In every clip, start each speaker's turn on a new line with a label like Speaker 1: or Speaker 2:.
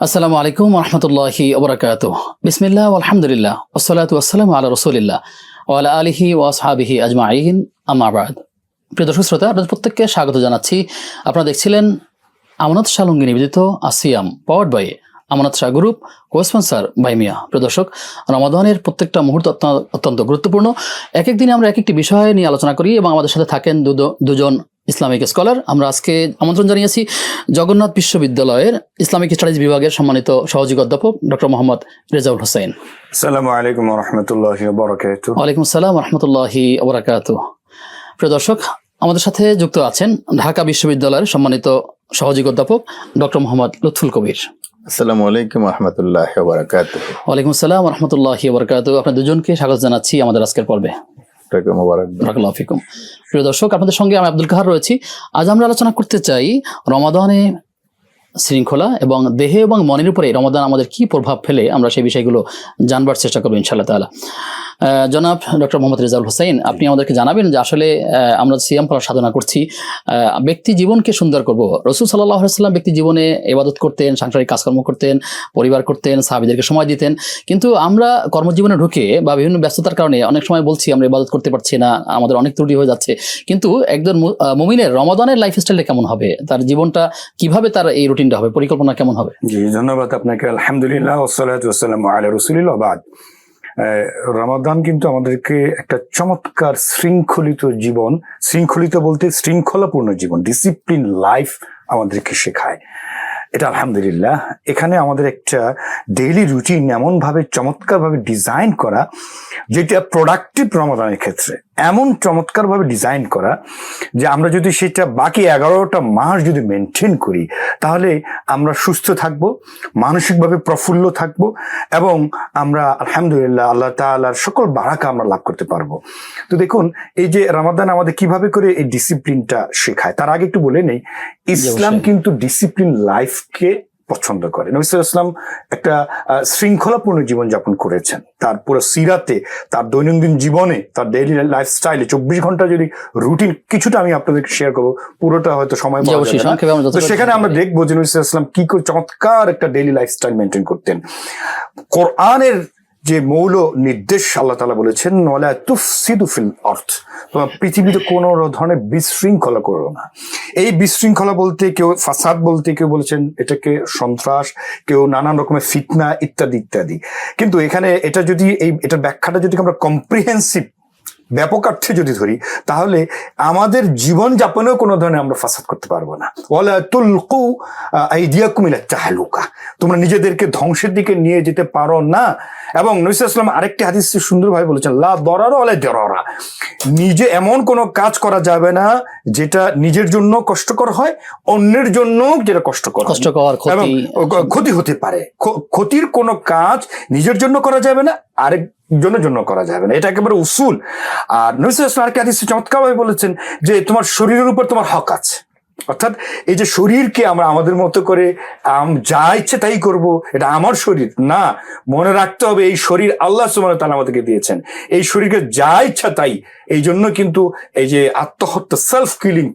Speaker 1: আসসালামু আলাইকুম রহমতুল্লাহি ওবরাকাত বিসমিল্লাহ আলহামদুলিল্লাহ ওসলাত আসসালাম আল্লাহ রসুলিল্লাহ ওয়ালা আলিহি ওয়াসহাবিহি আজমাইন আমাবাদ প্রিয় দর্শক শ্রোতা, আপনাদের প্রত্যেককে স্বাগত জানাচ্ছি। আপনারা দেখছিলেন আমানত শালঙ্গি নিবেদিত আসিয়াম powered by Amanat Shah group co sponsor by মিয়া। প্রিয় দর্শক, রমাদানের প্রত্যেকটা মুহূর্ত অত্যন্ত- গুরুত্বপূর্ণ। এক এক দিনে আমরা এক একটি বিষয় নিয়ে আলোচনা করি এবং আমাদের সাথে থাকেন দুজন ইসলামিক স্কলার। আমরা আজকে আমন্ত্রণ জানিয়েছি জগন্নাথ বিশ্ববিদ্যালয়ের ইসলামিক স্টাডিজ বিভাগের সম্মানিত সহযোগী অধ্যাপক ডক্টর মোহাম্মদ রেজাউল হোসেন।
Speaker 2: আসসালামু আলাইকুম রহমতুল্লাহ
Speaker 1: ওয়ালাইকুম আসসালাম রহমতুল্লাহি ওবরাকাত প্রিয় দর্শক আমাদের সাথে যুক্ত আছেন ঢাকা বিশ্ববিদ্যালয়ের সম্মানিত সহযোগী অধ্যাপক ডক্টর মোহাম্মদ লুৎফুল কবির।
Speaker 3: আসসালামু আলাইকুম রহমতুল্লাহ বারাকাত
Speaker 1: ওয়ালাইকুম আসসালাম রহমতুল্লাহি ওবরাকাত আপনার দুজনকে স্বাগত জানাচ্ছি আমাদের আজকের পর্বে। প্রিয় দর্শক আপনাদের সঙ্গে আমি আব্দুল কাহার রয়েছি। আজ আমরা আলোচনা করতে চাই রমাদানে শৃঙ্খলা এবং দেহে এবং মনের উপরে রমাদান আমাদের কি প্রভাব ফেলে আমরা সেই বিষয়গুলো জানবার চেষ্টা করব ইনশাআল্লাহ আহ, জনাব ডক্টর মোহাম্মদ রেজাউল হোসেন, আপনি আমাদেরকে জানাবেন যে আসলে আমরা সিয়াম পালন সাধনা করছি। ব্যক্তি জীবনকে সুন্দর করব। রসুল সাল্লাহ সাল্লাম ব্যক্তি জীবনে এবাদত করতেন, সাংসারিক কাজকর্ম করতেন, পরিবার করতেন, সাহাবিদেরকে সময় দিতেন। কিন্তু আমরা কর্মজীবনে ঢুকে বা বিভিন্ন ব্যস্ততার কারণে অনেক সময় বলছি, আমরা ইবাদত করতে পারছি না, আমাদের অনেক ত্রুটি হয়ে যাচ্ছে। কিন্তু একজন মুমিনের রমাদানের লাইফস্টাইলটা কেমন হবে? তার জীবনটা কীভাবে তার এই রুটিনটা হবে? পরিকল্পনা কেমন হবে?
Speaker 2: জি, ধন্যবাদ আপনাকে। আলহামদুলিল্লাহ ওসালাত ওসালাম আলা রসুলিল্লাহ রমাদান কিন্তু আমাদেরকে একটা চমৎকার শৃঙ্খলিত জীবন, শৃঙ্খলিত বলতে শৃঙ্খলাপূর্ণ জীবন ডিসিপ্লিন লাইফ আমাদেরকে শেখায়। এটা আলহামদুলিল্লাহ। এখানে আমাদের একটা ডেইলি রুটিন এমনভাবে চমৎকারভাবে ডিজাইন করা, যেটা প্রোডাক্টিভ রমাদানের ক্ষেত্রে। এমন চমৎকারভাবে ডিজাইন করা যে আমরা যদি সেটা বাকি এগারোটা মাস যদি মেনটেন করি তাহলে আমরা সুস্থ থাকব মানসিকভাবে প্রফুল্ল থাকব এবং আমরা আলহামদুলিল্লাহ আল্লাহ তাআলার সকল বারাকা আমরা লাভ করতে পারব। তো দেখুন এই যে রামাদান আমাদের কীভাবে করে এই ডিসিপ্লিনটা শেখায় তার আগে একটু বলে নেই ইসলাম কিন্তু ডিসিপ্লিন লাইফকে পছন্দ করে নবী ইসলাম একটা শৃঙ্খলাপূর্ণ জীবনযাপন করেছেন। তার পুরো সিরাতে তার দৈনন্দিন জীবনে তার ডেইলি লাইফস্টাইলে চব্বিশ ঘণ্টা যদি রুটিন কিছুটা আমি আপনাদেরকে শেয়ার করব পুরোটা হয়তো সময় তো সেখানে আমরা দেখব যে নবী ইসলাম কি করে চমৎকার একটা ডেইলি লাইফস্টাইল মেনটেন করতেন। কোরআনের যে মৌল নির্দেশ আল্লাহ তালা বলেছেন, নলা তুফসিদু ফিল অর্থ তোমার পৃথিবীতে কোনো ধরনের বিশৃঙ্খলা করো না। এই বিশৃঙ্খলা বলতে কেউ, ফাসাদ বলতে কেউ বলেছেন, এটাকে সন্ত্রাস, কেউ নানান রকমের ফিতনা ইত্যাদি ইত্যাদি। কিন্তু এখানে এটা যদি, এই, এটার ব্যাখ্যাটা যদি আমরা কম্প্রিহেন্সিভ ব্যাপকার্থে যদি ধরি তাহলে আমাদের জীবন যাপনেও কোনো ধরনের আমরা ফাসাদ করতে পারব না। ওয়ালা তুলকু আইদিয়াকুম ইলা তাহলুকা। তোমরা নিজেদেরকে ধ্বংসের দিকে নিয়ে যেতে পারো না। এবং নবিসাম আরেকটি হাদিস সুন্দরভাবে বলেছেন লা দরার ওয়ালা দরারা। নিজে এমন কোনো কাজ করা যাবে না যেটা নিজের জন্য কষ্টকর হয় অন্যের জন্য যেটা কষ্টকর।
Speaker 1: কষ্টকর ক্ষতি।
Speaker 2: হতে পারে। ক্ষতির কোনো কাজ নিজের জন্য করা যাবে না আরেক জনের জন্য করা যাবে না। এটা একেবারে উসুল। আর নবিসাম আরেকটি হাদিস চমৎকারভাবে বলেছেন যে তোমার শরীরের উপর তোমার হক আছে। অর্থাৎ এই যে শরীরকে আমরা আমাদের মতো করে যা ইচ্ছে তাই করব, এটা আমার শরীর। না, মনে রাখতে হবে এই শরীর আল্লাহ সুমান তালা আমাদেরকে দিয়েছেন। এই শরীরকে যা ইচ্ছা তাই এই জন্য কিন্তু এই যে আত্মহত্যা সেলফ কিলিং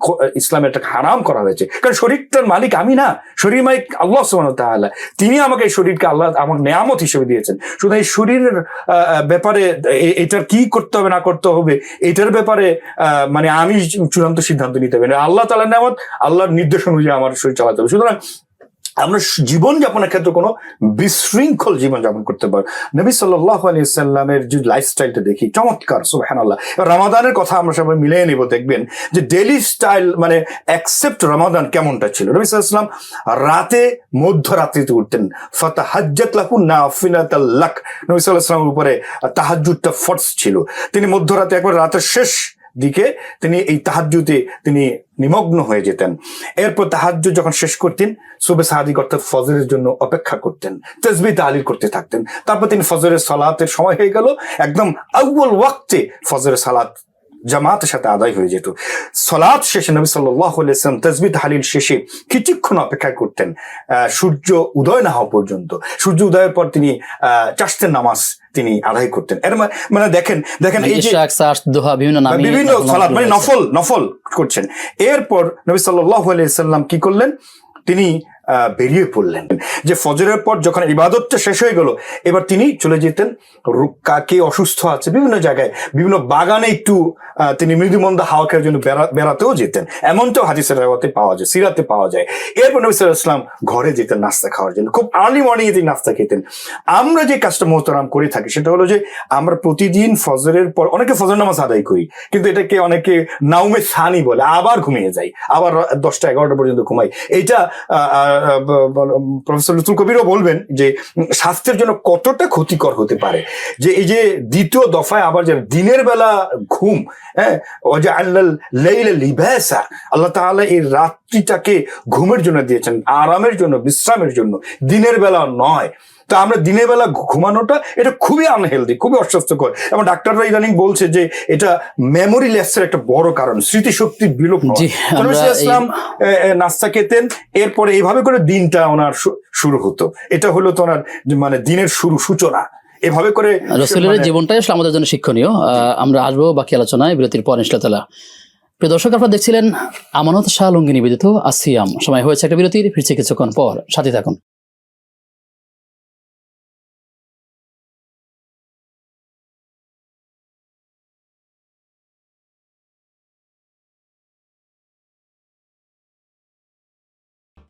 Speaker 2: ইসলামের একটা হারাম করা হয়েছে। কারণ শরীরটার মালিক আমি না, শরীর মালিক আল্লাহ তাআলা। তিনি আমাকে এই শরীরকে আল্লাহ, আমার নেয়ামত হিসেবে দিয়েছেন। শুধু এই শরীরের ব্যাপারে এটার কি করতে হবে, না করতে হবে, এটার ব্যাপারে মানে আমি চূড়ান্ত সিদ্ধান্ত নিতে হবে। আল্লাহ তালা নেয়ামত, আল্লাহর নির্দেশ অনুযায়ী আমার শরীর চালাতে হবে। সুতরাং আমরা জীবন যাপনের ক্ষেত্রে কোনো বিশৃঙ্খল জীবন যাপন করতে পারি নবী সাল্লাহ আলী সাল্লামের যে লাইফস্টাইলটা দেখি, চমৎকার সুবাহান আল্লাহ রমাদানের কথা আমরা সবাই মিলিয়ে নিব, দেখবেন যে ডেলি স্টাইল মানে অ্যাকসেপ্ট রমাদান কেমনটা ছিল। নবী সাল্লাম রাতে মধ্যরাত্রিতে উঠতেন। ফতা হাজ্জাত লাহু না লাক। নবী সাল্লাহামের উপরে তাহাজুদটা ফর্স ছিল। তিনি মধ্যরাতে একবার রাতের শেষ দিকে তিনি এই তাহাজ্জুতে তিনি নিমগ্ন হয়ে যেতেন। এরপর তাহাজ্জুদ যখন শেষ করতেন, সুবে সাহাদিক অর্থাৎ ফজরের জন্য অপেক্ষা করতেন তসবি তালিল করতে থাকতেন। তারপর তিনি ফজরের সালাতের সময় হয়ে গেল, একদম আউ্বল ওয়াক্তে ফজরের সালাত জামাতের সাথে আদায় হয়ে যেত। সলাৎ শেষে নবী সাল্লাম তসবি তাহালিল শেষে কিছুক্ষণ অপেক্ষা করতেন সূর্য উদয় না হওয়া পর্যন্ত। সূর্য উদয়ের পর তিনি, আহ চাষতের নামাজ। তিনি আদায় করতেন। এর মানে দেখেন দেখেন এই যে
Speaker 1: বিভিন্ন
Speaker 2: মানে নফল নফল করছেন। এরপর নবী সাল্লাহ আলিয়া সাল্লাম কি করলেন? তিনি বেরিয়ে পড়লেন। যে ফজরের পর যখন ইবাদতটা শেষ হয়ে গেল, এবার তিনি চলে যেতেন। কাকে অসুস্থ আছে বিভিন্ন জায়গায়, বিভিন্ন বাগানে একটু তিনি মৃদুমন্দ হাওয়া খাওয়ার জন্য বেড়াতেও যেতেন। এমনটাও হাদিসের রেওয়াতে পাওয়া যায়, সিরাতে পাওয়া যায়। এরপর নবী আলাইহি ইসলাম ঘরে যেতেন নাস্তা খাওয়ার জন্য। খুব আর্লি মর্নিং তিনি নাস্তা খেতেন। আমরা যে কাজটা মোহতারাম করে থাকি, সেটা হলো যে, আমরা প্রতিদিন ফজরের পর, অনেকে ফজর নামাজ আদায় করি, কিন্তু এটাকে অনেকে নাউমে সানি বলে, আবার ঘুমিয়ে যাই, আবার দশটা এগারোটা পর্যন্ত ঘুমাই। এইটা প্রফেসর লুতুল কবিরও বলবেন যে স্বাস্থ্যের জন্য কতটা ক্ষতিকর হতে পারে? যে এই যে দ্বিতীয় দফায় আবার যে দিনের বেলা ঘুম হ্যাঁ আল্লাহ তাহলে এই রাত্রিটাকে ঘুমের জন্য দিয়েছেন, আরামের জন্য, বিশ্রামের জন্য। দিনের বেলা নয় তো আমরা দিনের বেলা ঘুমানোটা এটা খুবই আনহেলদি খুবই অস্বাস্থ্যকর। এবং ডাক্তাররা ইদানিং বলছে যে এটা মেমোরি লেসের একটা বড় কারণ স্মৃতিশক্তির বিলোপ ইসলাম নাস্তা খেতেন এরপরে এইভাবে করে দিনটা ওনার শুরু হতো। এটা হলো তো ওনার মানে দিনের শুরু সূচনা। এভাবে করে
Speaker 1: রসুলের
Speaker 2: মানে-
Speaker 1: জীবনটাই আসলে আমাদের জন্য শিক্ষণীয়। আহ, আমরা আসব বাকি আলোচনায় বিরতির পর ইনশাল্লাহ প্রিয় দর্শক আপনারা দেখছিলেন আমানত শাহ লুঙ্গি নিবেদিত আসিয়াম। সময় হয়েছে একটা বিরতির ফিরছে কিছুক্ষণ পর। সাথে থাকুন।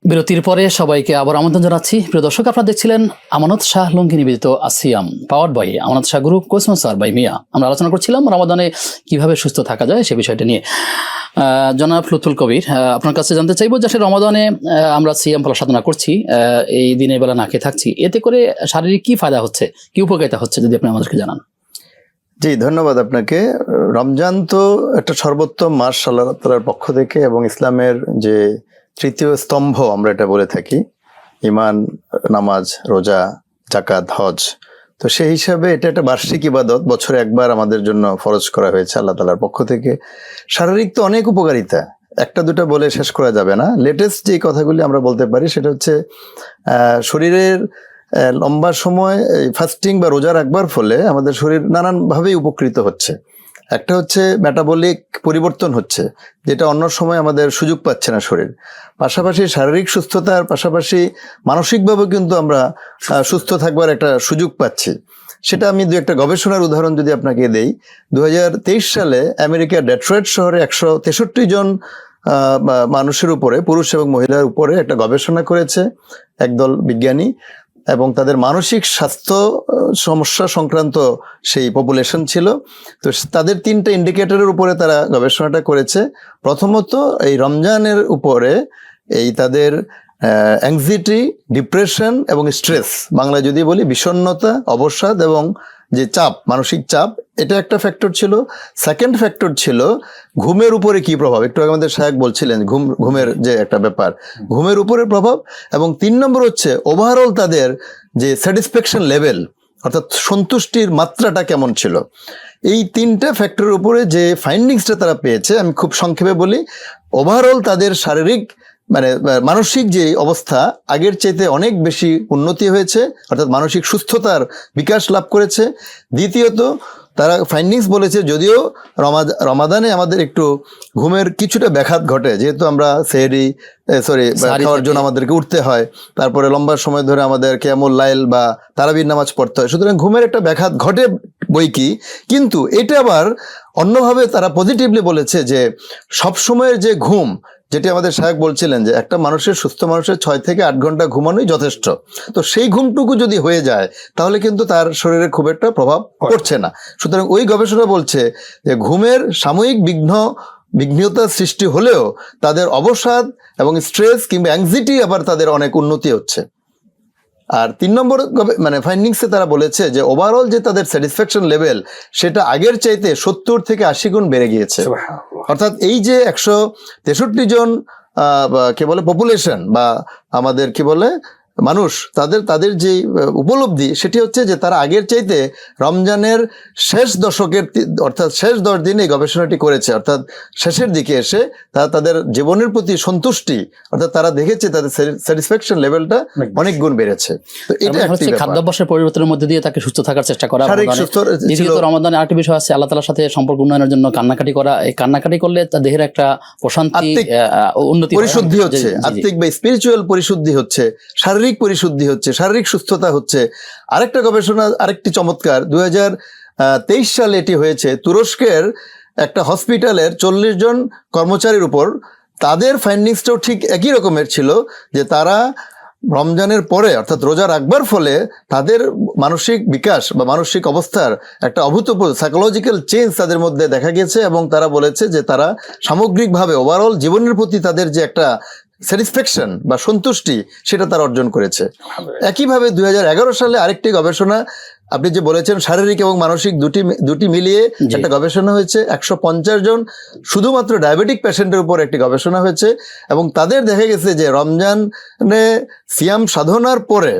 Speaker 1: বিরতির পরে সবাইকে আবার আমন্ত্রণ জানাচ্ছি। প্রিয় দর্শক, আপনারা দেখছিলেন আমানত শাহ লঙ্কি নিবেদিত আসিয়াম power by Amanat Shah group কোসমন sir by মিয়া। আমরা আলোচনা করছিলাম রমাদানে কীভাবে সুস্থ থাকা যায় সে বিষয়টা নিয়ে। জনাব লুতুল কবির আপনার কাছে জানতে চাইব যে আসলে রমাদানে আমরা সিয়াম ফলা সাধনা করছি এই দিনের বেলা না খেয়ে থাকছি। এতে করে শারীরিক কি ফায়দা হচ্ছে, কি উপকারিতা হচ্ছে যদি আপনি আমাদেরকে জানান?
Speaker 3: জি, ধন্যবাদ আপনাকে। রমজান তো একটা সর্বোত্তম মাস আল্লাহ তালার পক্ষ থেকে এবং ইসলামের যে তৃতীয় স্তম্ভ আমরা এটা বলে থাকি ইমান নামাজ, রোজা জাকাত হজ। তো সেই হিসাবে এটা একটা বার্ষিক ইবাদত, বছরে একবার আমাদের জন্য ফরজ করা হয়েছে আল্লাহ তালার পক্ষ থেকে। শারীরিক তো অনেক উপকারিতা, একটা দুটো বলে শেষ করা যাবে না। লেটেস্ট যে কথাগুলি আমরা বলতে পারি সেটা হচ্ছে শরীরের লম্বা সময় ফাস্টিং বা রোজা রাখবার ফলে আমাদের শরীর নানানভাবেই উপকৃত হচ্ছে। একটা হচ্ছে মেটাবলিক পরিবর্তন হচ্ছে, যেটা অন্য সময় আমাদের সুযোগ পাচ্ছে না শরীর। পাশাপাশি শারীরিক সুস্থতার পাশাপাশি মানসিকভাবে কিন্তু আমরা সুস্থ থাকবার একটা সুযোগ পাচ্ছি। সেটা আমি দু একটা গবেষণার উদাহরণ যদি আপনাকে দেই দু হাজার তেইশ সালে আমেরিকার ডেট্রয়েট শহরে একশো তেষট্টি জন মানুষের উপরে, পুরুষ এবং মহিলার উপরে একটা গবেষণা করেছে, একদল বিজ্ঞানী। এবং তাদের মানসিক স্বাস্থ্য সমস্যা সংক্রান্ত সেই পপুলেশন ছিল। তো তাদের তিনটা ইন্ডিকেটরের উপরে তারা গবেষণাটা করেছে। প্রথমত এই রমজানের উপরে এই তাদের অ্যাংজাইটি ডিপ্রেশন এবং স্ট্রেস বাংলায় যদি বলি বিষণ্নতা অবসাদ এবং যে চাপ, মানসিক চাপ, এটা একটা ফ্যাক্টর ছিল। সেকেন্ড ফ্যাক্টর ছিল, ঘুমের উপরে কি প্রভাব? একটু আগে আমাদের সাহেব বলছিলেন, ঘুম, ঘুমের যে একটা ব্যাপার। ঘুমের উপরে প্রভাব এবং তিন নম্বর হচ্ছে ওভারঅল তাদের যে স্যাটিসফ্যাকশন লেভেল অর্থাৎ সন্তুষ্টির মাত্রাটা কেমন ছিল? এই তিনটা ফ্যাক্টরের উপরে যে ফাইন্ডিংসটা তারা পেয়েছে, আমি খুব সংক্ষেপে বলি ওভারঅল তাদের শারীরিক মানে মানসিক যে অবস্থা আগের চাইতে অনেক বেশি উন্নতি হয়েছে অর্থাৎ মানসিক সুস্থতার বিকাশ লাভ করেছে। দ্বিতীয়ত তারা ফাইন্ডিংস বলেছে যদিও রমাদ রমাদানে আমাদের একটু ঘুমের কিছুটা ব্যাঘাত ঘটে যেহেতু আমরা সেহরি সরি খাওয়ার জন্য আমাদেরকে উঠতে হয়। তারপরে লম্বা সময় ধরে আমাদের কেমন লাইল বা তারাবির নামাজ পড়তে হয়। সুতরাং ঘুমের একটা ব্যাঘাত ঘটে বই কি কিন্তু এটা আবার অন্যভাবে তারা পজিটিভলি বলেছে যে সব সময়ের যে ঘুম যেটি আমাদের সাহেব বলছিলেন যে একটা মানুষের সুস্থ মানুষের ছয় থেকে আট ঘণ্টা ঘুমানোই যথেষ্ট। তো সেই ঘুমটুকু যদি হয়ে যায় তাহলে কিন্তু তার শরীরে খুব একটা প্রভাব পড়ছে না। সুতরাং ওই গবেষণা বলছে যে ঘুমের সাময়িক বিঘ্ন বিঘ্নতার সৃষ্টি হলেও তাদের অবসাদ এবং স্ট্রেস কিংবা অ্যাংজাইটি আবার তাদের অনেক উন্নতি হচ্ছে। আর তিন নম্বর মানে ফাইন্ডিংসে তারা বলেছে যে ওভারঅল যে তাদের স্যাটিসফ্যাকশন লেভেল সেটা আগের চাইতে সত্তর থেকে আশি গুণ বেড়ে গিয়েছে। অর্থাৎ এই যে একশো তেষট্টি জন কি বলে পপুলেশন বা আমাদের কি বলে মানুষ তাদের তাদের যে উপলব্ধি সেটি হচ্ছে যে তারা আগের চাইতে রমজানের শেষ দশকের অর্থাৎ শেষ দশ দিনে গবেষণাটি করেছে অর্থাৎ শেষের দিকে এসে তারা তাদের জীবনের প্রতি সন্তুষ্টি অর্থাৎ তারা দেখেছে তাদের স্যাটিসফ্যাকশন লেভেলটা
Speaker 2: অনেক
Speaker 3: গুণ বেড়েছে। তো এটা
Speaker 1: হচ্ছে খাদ্যাভ্যাসের পরিবর্তনের মধ্যে দিয়ে তাকে সুস্থ থাকার চেষ্টা করা দ্বিতীয়ত আরেকটি বিষয় আছে আল্লাহ তালার সাথে সম্পর্ক উন্নয়নের জন্য কান্নাকাটি করা। এই কান্নাকাটি করলে তার দেহের একটা প্রশান্তি
Speaker 3: আত্মিক
Speaker 1: আহ, আহ, উন্নতি
Speaker 3: পরিশুদ্ধি হচ্ছে। আত্মিক বা স্পিরিচুয়াল পরিশুদ্ধি হচ্ছে শারীরিক পরিশুদ্ধি হচ্ছে, শারীরিক সুস্থতা হচ্ছে। আরেকটা গবেষণা, আরেকটি চমৎকার, দুই তেইশ সালে এটি হয়েছে। তুরস্কের একটা হসপিটালের চল্লিশ জন কর্মচারীর উপর তাদের ফাইন্ডিংসটাও ঠিক একই রকমের ছিল যে তারা রমজানের পরে, অর্থাৎ রোজা রাখবার ফলে তাদের মানসিক বিকাশ বা মানসিক অবস্থার একটা অভূতপূর্ব সাইকোলজিক্যাল চেঞ্জ তাদের মধ্যে দেখা গেছে এবং তারা বলেছে যে তারা সামগ্রিকভাবে ওভারঅল জীবনের প্রতি তাদের যে একটা স্যাটিসফ্যাকশন বা সন্তুষ্টি সেটা তার অর্জন করেছে। একইভাবে দু হাজার এগারো সালে আরেকটি গবেষণা আপনি যে বলেছেন শারীরিক এবং মানসিক দুটি দুটি মিলিয়ে একটা গবেষণা হয়েছে একশো পঞ্চাশ জন শুধুমাত্র ডায়াবেটিক পেশেন্টের উপর একটি গবেষণা হয়েছে এবং তাদের দেখা গেছে যে রমজানে সিয়াম সাধনার পরে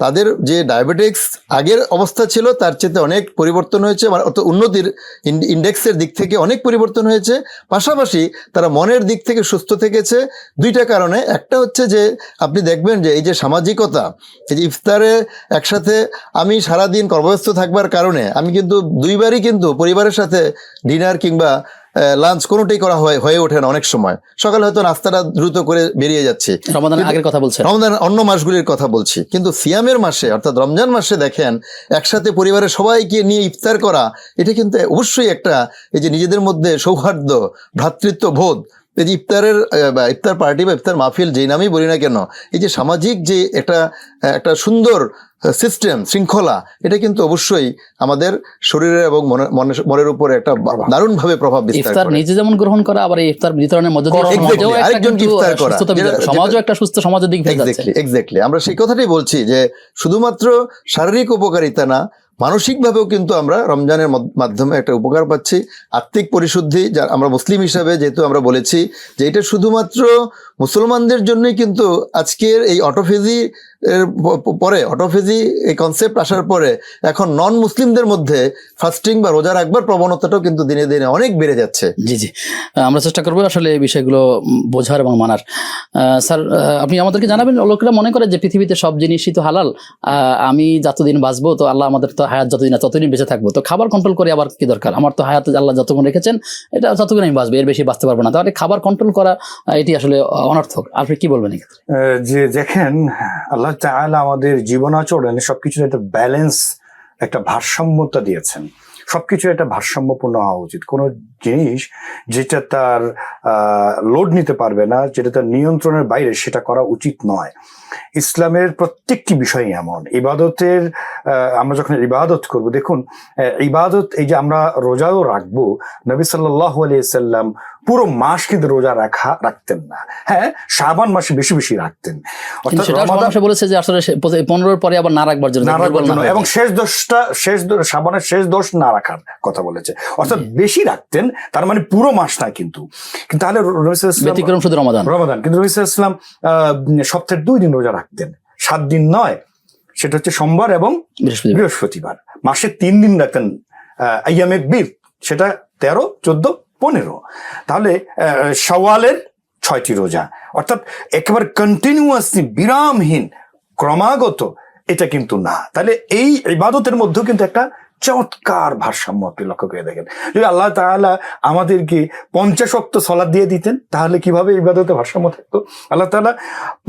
Speaker 3: তাদের যে ডায়াবেটিক্স আগের অবস্থা ছিল, তার চেয়ে অনেক পরিবর্তন হয়েছে অত উন্নতির ইন- ইন্ডেক্সের দিক থেকে অনেক পরিবর্তন হয়েছে। পাশাপাশি তারা মনের দিক থেকে সুস্থ থেকেছে। দুইটা কারণে। একটা হচ্ছে যে, আপনি দেখবেন যে এই যে সামাজিকতা, এই যে ইফতারে একসাথে আমি সারাদিন কর্মব্যস্ত থাকবার কারণে আমি কিন্তু দুইবারই কিন্তু পরিবারের সাথে ডিনার কিংবা লাঞ্চ কোনোটাই করা হয় হয়ে ওঠে না অনেক সময়। সকালে হয়তো নাস্তাটা দ্রুত করে বেরিয়ে যাচ্ছে।
Speaker 1: রমাদানের আগের কথা বলছেন।
Speaker 3: রমাদান অন্য মাসগুলির কথা বলছি। কিন্তু সিয়ামের মাসে অর্থাৎ রমজান মাসে দেখেন একসাথে পরিবারের সবাইকে নিয়ে ইফতার করা এটা কিন্তু অবশ্যই একটা এই যে নিজেদের মধ্যে সৌহার্দ্য ভ্রাতৃত্ব বোধ যে ইফতারের বা ইফতার পার্টি বা ইফতার মাহফিল যেই নামেই বলি না কেন এই যে সামাজিক যে একটা একটা সুন্দর সিস্টেম শৃঙ্খলা এটা কিন্তু অবশ্যই আমাদের শরীরের এবং মনে- মনে- মনের উপরে একটা দারুণভাবে প্রভাব বিস্তার
Speaker 1: ইফতার নিজে যেমন গ্রহণ করা আবার এই ইফতার বিতরণের মধ্যে দিয়ে কিন্তু
Speaker 3: ইফতার করা।
Speaker 1: সমাজও একটা সুস্থ সমাজের দিক থেকে
Speaker 3: এক্স্যাক্টলি আমরা সেই কথাটাই বলছি যে শুধুমাত্র শারীরিক উপকারিতা না মানসিকভাবেও কিন্তু আমরা রমজানের মাধ্যমে একটা উপকার পাচ্ছি। আত্মিক পরিশুদ্ধি যা আমরা মুসলিম হিসাবে যেহেতু আমরা বলেছি যে এটা শুধুমাত্র মুসলমানদের জন্যই কিন্তু আজকের এই অটোফেজি পরে অটোফেজি এই কনসেপ্ট আসার পরে এখন নন মুসলিমদের মধ্যে ফাস্টিং বা রোজা রাখবার প্রবণতাটাও কিন্তু দিনে দিনে অনেক বেড়ে যাচ্ছে।
Speaker 1: জি জি। আমরা চেষ্টা করব আসলে এই বিষয়গুলো বোঝার এবং মানার। স্যার আপনি আমাদেরকে জানাবেন, লোকেরা মনে করে যে পৃথিবীতে সব জিনিসই তো হালাল। আমি যতদিন বাঁচবো তো আল্লাহ আমাদের তো হায়াত যতদিন ততদিন বেঁচে থাকব। তো খাবার কন্ট্রোল করে আবার কি দরকার? আমার তো হায়াত আল্লাহ যতক্ষণ রেখেছেন, এটা ততক্ষণ আমি বাঁচবো, এর বেশি বাঁচতে পারব না। তাহলে খাবার কন্ট্রোল করা এটি আসলে অনর্থক। আপনি কি বলবেন
Speaker 2: যে দেখেন, আল্লাহ আমাদের জীবনাচরণে সবকিছু একটা ব্যালেন্স একটা ভারসাম্যতা দিয়েছেন। সবকিছু একটা ভারসাম্যপূর্ণ হওয়া উচিত। কোনো জিনিস যেটা তার লোড নিতে পারবে না যেটা তার নিয়ন্ত্রণের বাইরে সেটা করা উচিত নয়। ইসলামের প্রত্যেকটি বিষয় এমন। ইবাদতের আমরা যখন ইবাদত করব দেখুন ইবাদত এই যে আমরা রোজাও রাখব নবী সাল্লাহ সাল্লাম পুরো মাস কিন্তু রোজা রাখা রাখতেন না। হ্যাঁ শাবান মাসে বেশি বেশি রাখতেন।
Speaker 1: বলেছে যে আসলে পনেরোর পরে আবার না রাখবার জন্য
Speaker 2: এবং শেষ দোষটা শেষ সাবানের শেষ দোষ না রাখার কথা বলেছে। অর্থাৎ বেশি রাখতেন তার মানে পুরো মাস না কিন্তু তাহলে
Speaker 1: ব্যতিক্রম শুধু রমাদান।
Speaker 2: রমাদান। কিন্তু রবি ইসলাম সপ্তাহের দুই দিন রোজা রাখতেন। সাত দিন নয় সেটা হচ্ছে সোমবার এবং
Speaker 1: বৃহস্পতিবার।
Speaker 2: মাসে তিন দিন রাখতেন আইয়ামে বীর সেটা তেরো চোদ্দ পনেরো। তাহলে আহ, শাওয়ালের ছয়টি রোজা। অর্থাৎ একেবারে কন্টিনিউয়াসলি বিরামহীন ক্রমাগত এটা কিন্তু না। তাহলে এই ইবাদতের মধ্যেও কিন্তু একটা চমৎকার ভারসাম্য আপনি লক্ষ্য করে দেখেন। যদি আল্লাহ তাআলা আমাদেরকে পঞ্চাশ অক্ত সলাদ দিয়ে দিতেন, তাহলে কীভাবে ইবাদতে ভারসাম্য থাকতো? আল্লাহ তাআলা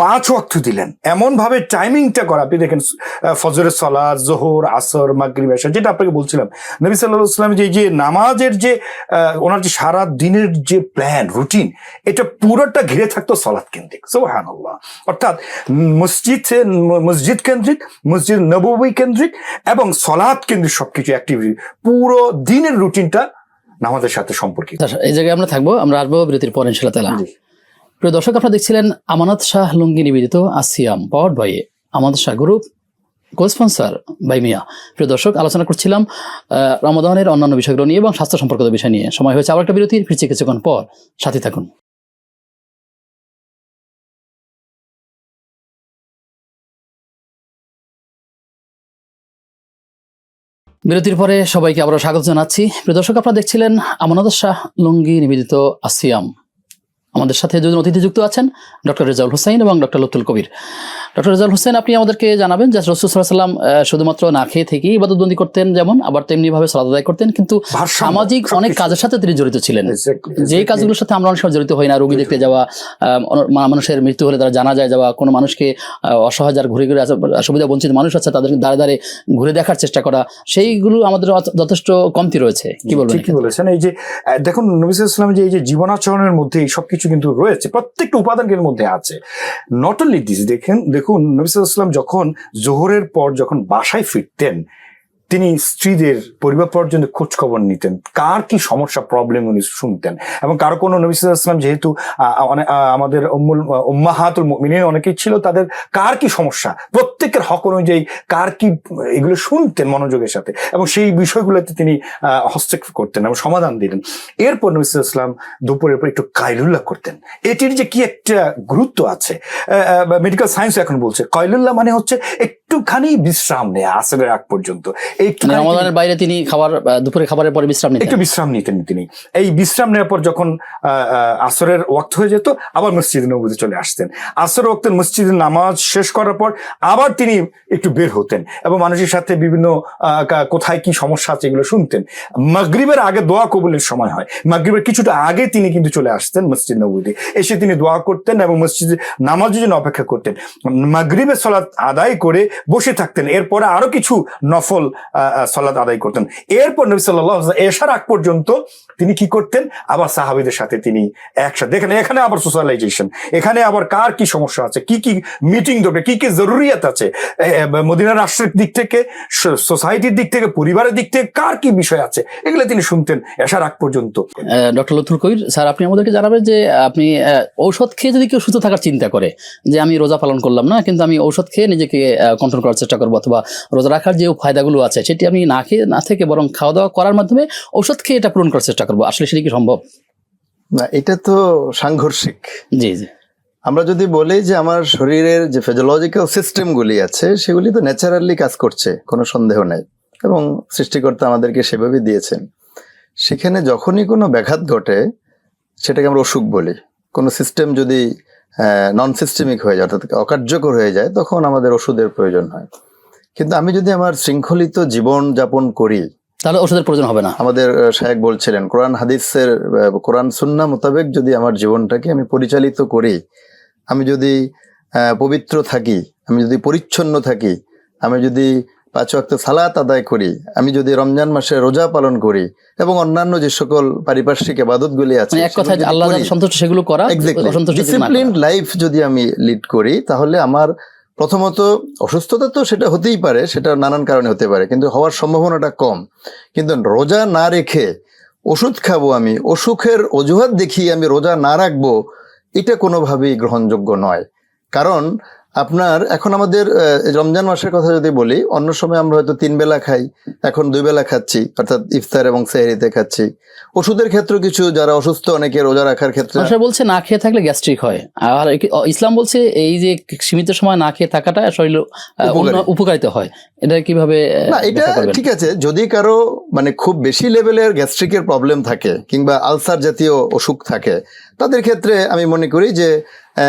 Speaker 2: পাঁচ অক্ত দিলেন। এমন ভাবে টাইমিংটা করা। আপনি দেখেন ফজরের সলাদ জোহর, আসর, মাগরিব, এশা, যেটা আপনাকে বলছিলাম। নবী সাল্লাল্লাহু আলাইহি ওয়াসাল্লাম যে যে নামাজের যে ওনার যে সারা দিনের যে প্ল্যান রুটিন এটা পুরোটা ঘিরে থাকতো সলাদ কেন্দ্রিক। সুবহানাল্লাহ। অর্থাৎ মসজিদ মসজিদ কেন্দ্রিক, মসজিদ নববী কেন্দ্রিক এবং সলাদ কেন্দ্রিক সবকিছু অ্যাক্টিভিটি পুরো দিনের রুটিনটা নামাজের সাথে সম্পর্কিত।
Speaker 1: আচ্ছা, এই জায়গায় আমরা থাকব আমরা আসব বিরতির পর ইনশাল্লাহ তালা প্রিয় দর্শক আপনারা দেখছিলেন আমানত শাহ লুঙ্গি নিবেদিত আসিয়াম power by Amanat Shah group co sponsor by মিয়া। প্রিয় দর্শক আলোচনা করছিলাম আহ, রমাদানের অন্যান্য বিষয়গুলো নিয়ে এবং স্বাস্থ্য সম্পর্কিত বিষয় নিয়ে। সময় হয়েছে আবার একটা বিরতির ফিরছি কিছুক্ষণ পর। সাথে থাকুন। বিরতির পরে সবাইকে আবারও স্বাগত জানাচ্ছি। প্রিয় দর্শক, আপনারা দেখছিলেন আমানত শাহ লুঙ্গি নিবেদিত আসিয়াম। আমাদের সাথে দুজন অতিথি যুক্ত আছেন, ডক্টর রেজাউল হোসেন এবং ডক্টর লতুল কবির। ডক্টর রেজাউল হোসেন আপনি আমাদেরকে জানাবেন যে রসুল সাল্লাম শুধুমাত্র না খেয়ে থেকেই ইবাদতবন্দি করতেন যেমন আবার তেমনি ভাবে সালাদ করতেন কিন্তু সামাজিক অনেক কাজের সাথে তিনি জড়িত ছিলেন। যে কাজগুলোর সাথে আমরা অনেক সময় জড়িত হই না রোগী দেখতে যাওয়া মানুষের মৃত্যু হলে তারা জানা যায় যাওয়া কোনো মানুষকে অসহায় যারা ঘুরে ঘুরে আছে সুবিধা বঞ্চিত মানুষ আছে তাদেরকে দাঁড়ে দাঁড়ে ঘুরে দেখার চেষ্টা করা সেইগুলো আমাদের যথেষ্ট কমতি রয়েছে। কি বলবেন?
Speaker 2: ঠিকই বলেছেন এই যে দেখুন নবী ইসলামের যে এই যে জীবনাচরণের মধ্যে এই সবকিছু কিন্তু রয়েছে প্রত্যেকটা উপাদানের মধ্যে আছে। নট অনলি দিস দেখেন দেখুন নবী ইসলাম যখন জোহরের পর যখন বাসায় ফিরতেন তিনি স্ত্রীদের পরিবার পর্যন্ত খোঁজ খবর নিতেন। কার কি সমস্যা প্রবলেম উনি শুনতেন। এবং কারও কোনো নবী ইসলাম যেহেতু আহ, আমাদের উম্মাহাতুল মুমিনিন অনেকেই ছিল তাদের কার কি সমস্যা? প্রত্যেকের হক অনুযায়ী কার কি এগুলো শুনতেন মনোযোগের সাথে। এবং সেই বিষয়গুলোতে তিনি হস্তক্ষেপ করতেন এবং সমাধান দিলেন এরপর নবী ইসলাম দুপুরের পর একটু কাইলুল্লাহ করতেন। এটির যে কি একটা গুরুত্ব আছে মেডিকেল সায়েন্স এখন বলছে। কাইলুল্লাহ মানে হচ্ছে একটুখানি বিশ্রাম নেয়া আসরের আগ পর্যন্ত।
Speaker 1: মানে রমাদানের বাইরে তিনি খাবার দুপুরে খাবারের পরে বিশ্রাম নিতেন।
Speaker 2: একটু বিশ্রাম নিতেন তিনি। এই বিশ্রাম নেওয়ার পর যখন আসরের ওয়াক্ত হয়ে যেত আবার মসজিদে নবুদে চলে আসতেন। আসর নামাজ শেষ করার পর আবার তিনি একটু বের হতেন এবং মানুষের সাথে বিভিন্ন কোথায় কি সমস্যা আছে এগুলো শুনতেন। মাগরিবের আগে দোয়া কবুলের সময় হয়। মাগরিবের কিছুটা আগে তিনি কিন্তু চলে আসতেন মসজিদ নবুদে এসে তিনি দোয়া করতেন এবং মসজিদে নামাজের জন্য অপেক্ষা করতেন। মাগরিবের সলাৎ আদায় করে বসে থাকতেন। এরপরে আরও কিছু নফল সলাৎ আদায় করতেন। এরপর নবী সাল্লাহ এসার আগ পর্যন্ত তিনি কি করতেন? আবার সাহাবিদের সাথে তিনি একসাথে। দেখেন, এখানে আবার সোশ্যালাইজেশন। এখানে আবার কার কি সমস্যা আছে? কি কি মিটিং দরকার? কি কি জরুরিয়াত আছে? মদিনা রাষ্ট্রের দিক থেকে সোসাইটির দিক থেকে, পরিবারের দিক থেকে কার কি বিষয় আছে? এগুলো তিনি শুনতেন এসার আগ পর্যন্ত।
Speaker 1: ডক্টর লতুল কবির, স্যার, আপনি আমাদেরকে জানাবেন যে আপনি ঔষধ খেয়ে যদি কেউ সুস্থ থাকার চিন্তা করে, যে আমি রোজা পালন করলাম না, কিন্তু আমি ঔষধ খেয়ে নিজেকে কন্ট্রোল করার চেষ্টা করব অথবা রোজা রাখার যে ফায়দাগুলো আছে সেটি আমি না খেয়ে না থেকে বরং খাওয়া দাওয়া করার মাধ্যমে ঔষধ খেয়ে এটা পূরণ করার চেষ্টা করব। আসলে সেটা কি সম্ভব?
Speaker 3: না এটা তো সাংঘর্ষিক।
Speaker 1: জি জি।
Speaker 3: আমরা যদি বলি যে আমার শরীরের যে ফিজিওলজিক্যাল সিস্টেমগুলি আছে সেগুলি তো ন্যাচারালি কাজ করছে কোনো সন্দেহ নেই। এবং সৃষ্টিকর্তা আমাদেরকে সেভাবে দিয়েছেন। সেখানে যখনই কোনো ব্যাঘাত ঘটে সেটাকে আমরা অসুখ বলি। কোনো সিস্টেম যদি নন সিস্টেমিক হয়ে যায় অর্থাৎ অকার্যকর হয়ে যায় তখন আমাদের ওষুধের প্রয়োজন হয়। কিন্তু আমি যদি আমার শৃঙ্খলিত জীবন যাপন করি
Speaker 1: তাহলে ওষুধের প্রয়োজন হবে না।
Speaker 3: আমাদের শায়েক বলছিলেন কোরআন হাদিসের কোরআন সুন্না মোতাবেক যদি আমার জীবনটাকে আমি পরিচালিত করি আমি যদি পবিত্র থাকি আমি যদি পরিচ্ছন্ন থাকি আমি যদি পাঁচ ওয়াক্ত সালাত আদায় করি। আমি যদি রমজান মাসে রোজা পালন করি এবং অন্যান্য যে সকল পারিপার্শ্বিক আবাদতগুলি আছে
Speaker 1: মানে এক কথায় আল্লাহ সন্তুষ্ট সেগুলো করা অসন্তুষ্ট যদি না করা।
Speaker 3: ডিসিপ্লিনড লাইফ যদি আমি লিড করি তাহলে আমার প্রথমত অসুস্থতা তো সেটা হতেই পারে সেটা নানান কারণে হতে পারে কিন্তু হওয়ার সম্ভাবনাটা কম। কিন্তু রোজা না রেখে ওষুধ খাব আমি অসুখের অজুহাত দেখিয়ে আমি রোজা না রাখব এটা কোনোভাবেই গ্রহণযোগ্য নয়। কারণ আপনার এখন আমাদের রমজান মাসের কথা যদি বলি অন্য সময় আমরা হয়তো তিন বেলা খাই এখন দুই বেলা খাচ্ছি অর্থাৎ ইফতার এবং সেহরিতে খাচ্ছি। ওষুধের ক্ষেত্রে কিছু যারা অসুস্থ অনেকে রোজা রাখার ক্ষেত্রে
Speaker 1: বলছে না খেয়ে থাকলে গ্যাস্ট্রিক হয়। আর ইসলাম বলছে এই যে সীমিত সময় না খেয়ে থাকাটা শরীর
Speaker 3: উপকারী।
Speaker 1: উপকারিত হয়। এটা কীভাবে
Speaker 3: না এটা ঠিক আছে যদি কারও মানে খুব বেশি লেভেলের গ্যাস্ট্রিকের প্রবলেম থাকে কিংবা আলসার জাতীয় অসুখ থাকে তাদের ক্ষেত্রে আমি মনে করি যে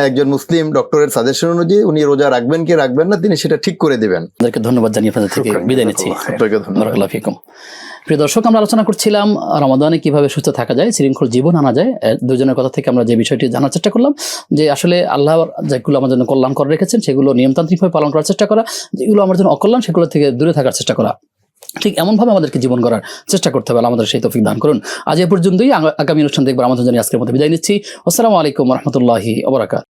Speaker 3: একজন মুসলিম ডক্টরের সাজেশন অনুযায়ী উনি রোজা রাখবেন কি রাখবেন না তিনি সেটা ঠিক করে দিবেন।
Speaker 1: আপনাদেরকে ধন্যবাদ জানিয়ে আপনাদের থেকে বিদায় নিচ্ছি। প্রিয় দর্শক আমরা আলোচনা করছিলাম রমাদানে কীভাবে সুস্থ থাকা যায় শৃঙ্খল জীবন আনা যায় দুজনের কথা থেকে আমরা যে বিষয়টি জানার চেষ্টা করলাম যে আসলে আল্লাহ যেগুলো আমার জন্য কল্যাণ করে রেখেছেন সেগুলো নিয়মতান্ত্রিকভাবে পালন করার চেষ্টা করা যেগুলো আমার জন্য অকল্যাণ সেগুলো থেকে দূরে থাকার চেষ্টা করা। ঠিক এমনভাবে আমাদেরকে জীবন করার চেষ্টা করতে হবে আমাদের সেই তফিক দান করুন। আজ এ পর্যন্তই আগামী অনুষ্ঠান দেখবার আমাদের জন্য আজকের মতো বিদায় নিচ্ছি। আসসালামু আলাইকুম রহমতুল্লাহি ওবরাকাত